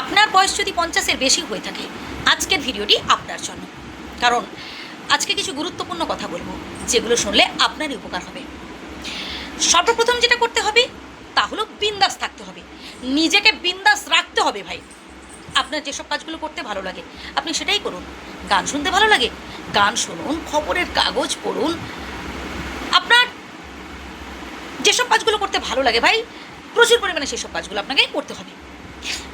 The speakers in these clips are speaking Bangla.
আপনার বয়স যদি পঞ্চাশের বেশি হয়ে থাকে, আজকের ভিডিওটি আপনার জন্য। কারণ আজকে কিছু গুরুত্বপূর্ণ কথা বলব, যেগুলো শুনলে আপনারই উপকার হবে। সর্বপ্রথম যেটা করতে হবে, তা হলো বিন্দাস থাকতে হবে। নিজেকে বিন্দাস রাখতে হবে ভাই। আপনার যেসব কাজগুলো করতে ভালো লাগে, আপনি সেটাই করুন। গান শুনতে ভালো লাগে, গান শুনুন, খবরের কাগজ পড়ুন। আপনার যেসব কাজগুলো করতে ভালো লাগে ভাই, প্রচুর পরিমাণে সেসব কাজগুলো আপনাকে করতে হবে।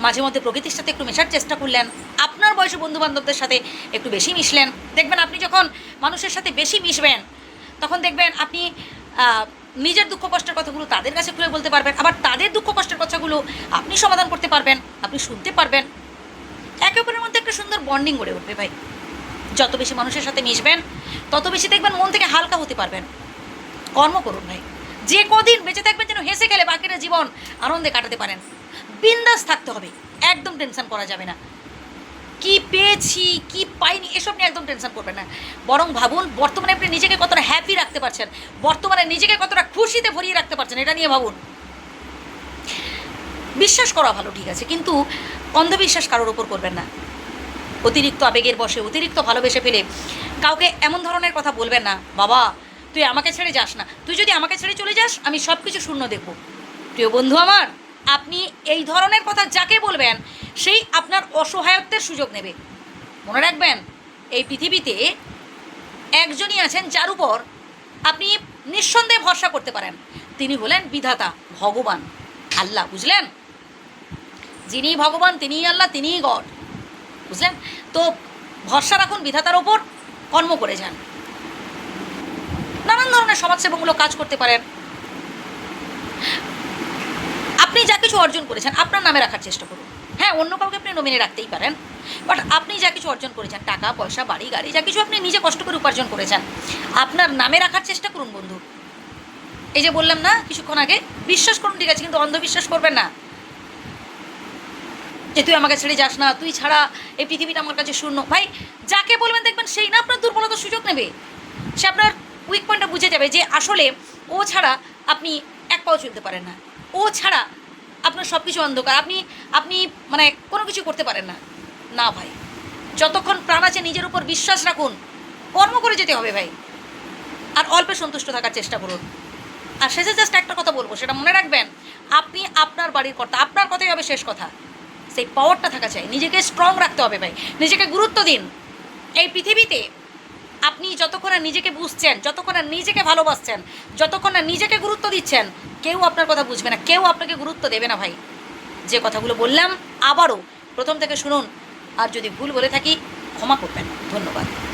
মাঝে মধ্যে প্রকৃতির সাথে একটু মেশার চেষ্টা করলেন, আপনার বয়সী বন্ধু বান্ধবদের সাথে একটু বেশি মিশলেন, দেখবেন আপনি যখন মানুষের সাথে বেশি মিশবেন, তখন দেখবেন আপনি নিজের দুঃখ কষ্টের কথাগুলো তাদের কাছে খুলে বলতে পারবেন, আবার তাদের দুঃখ কষ্টের কথাগুলো আপনি সমাধান করতে পারবেন, আপনি শুনতে পারবেন। একে অপরের মধ্যে একটা সুন্দর বন্ডিং গড়ে উঠবে ভাই। যত বেশি মানুষের সাথে মিশবেন, তত বেশি দেখবেন মন থেকে হালকা হতে পারবেন। কর্ম করুন ভাই। যে কদিন বেঁচে থাকবেন যেন হেসে গেলে বাকিটা জীবন আনন্দে কাটাতে পারেন। বিন্দাস থাকতে হবে। একদম টেনশন করা যাবে না। কি পেয়েছি, কি পাইনি, এসব নিয়ে একদম টেনশন করবেন না। বরং ভাবুন, বর্তমানে আপনি নিজেকে কতটা হ্যাপি রাখতে পারছেন। বর্তমানে নিজেকে কতটা খুশিতে ভরিয়ে রাখতে পারছেন, এটা নিয়ে ভাবুন। বিশ্বাস করা ভালো, ঠিক আছে। কিন্তু অন্ধবিশ্বাস কারোর ওপর করবেন না। অতিরিক্ত আবেগের বসে অতিরিক্ত ভালোবেসে ফেলে কাউকে এমন ধরনের কথা বলবেন না, বাবা, তুই আমাকে ছেড়ে যাস না। তুই যদি আমাকে ছেড়ে চলে যাস, আমি সব কিছু শূন্য দেখব। প্রিয় বন্ধু আমার আপনি এই ধরনের কথা যাকে বলবেন, সেই আপনার অসহায়ত্বের সুযোগ নেবে। মনে রাখবেন, এই পৃথিবীতে একজনই আছেন যার উপর আপনি নিঃসন্দেহে ভরসা করতে পারেন। তিনি হলেন বিধাতা, ভগবান। আল্লাহ, বুঝলেন? যিনি ভগবান, তিনিই আল্লাহ, তিনিই গড। বুঝলেন? তো ভরসা রাখুন বিধাতার ওপর কর্ম করে যান। নানান ধরনের সমাজসেবামূলক কাজ করতে পারেন আপনি যা কিছু অর্জন করেছেন, আপনার নামে রাখার চেষ্টা করুন। হ্যাঁ অন্য কাউকে আপনি নমিনে রাখতেই পারেন বাট আপনি যা কিছু অর্জন করেছেন, টাকা, পয়সা, বাড়ি, গাড়ি, যা কিছু আপনি নিজে কষ্ট করে উপার্জন করেছেন, আপনার নামে রাখার চেষ্টা করুন বন্ধু। এই যে বললাম না, কিছুক্ষণ আগে, বিশ্বাস করুন, ঠিক আছে, কিন্তু অন্ধবিশ্বাস করবেন না। যে তুই আমাকে ছেড়ে যাস না, তুই ছাড়া এই পৃথিবীটা আমার কাছে শূন্য। ভাই, যাকে বলবেন দেখবেন সেই না, আপনার দুর্বলতার সুযোগ নেবে। সে আপনার উইক পয়েন্টটা বুঝে যাবে যে আসলে ও ছাড়া আপনি এক পাও চলতে পারেন না। ও ছাড়া আপনার সব কিছু অন্ধকার। আপনি আপনি মানে কোনো কিছু করতে পারেন না। না ভাই। যতক্ষণ প্রাণ আছে নিজের উপর বিশ্বাস রাখুন। কর্ম করে যেতে হবে ভাই। আর অল্পে সন্তুষ্ট থাকার চেষ্টা করুন। আর শেষে জাস্ট একটা কথা বলব, সেটা মনে রাখবেন, আপনি আপনার বাড়ির কর্তা, আপনার কথাই হবে শেষ কথা। সেই পাওয়ারটা থাকা চাই। নিজেকে স্ট্রং রাখতে হবে ভাই। নিজেকে গুরুত্ব দিন। এই পৃথিবীতে আপনি যতক্ষণ নিজেকে বুঝছেন, যতক্ষণ নিজেকে ভালোবাসছেন, যতক্ষণ নিজেকে গুরুত্ব দিচ্ছেন, কেউ আপনার কথা বুঝবে না, কেউ আপনাকে গুরুত্ব দেবে না ভাই। যে কথাগুলো বললাম, আবারও প্রথম থেকে শুনুন, আর যদি ভুল বলে থাকি, ক্ষমা করবেন। ধন্যবাদ।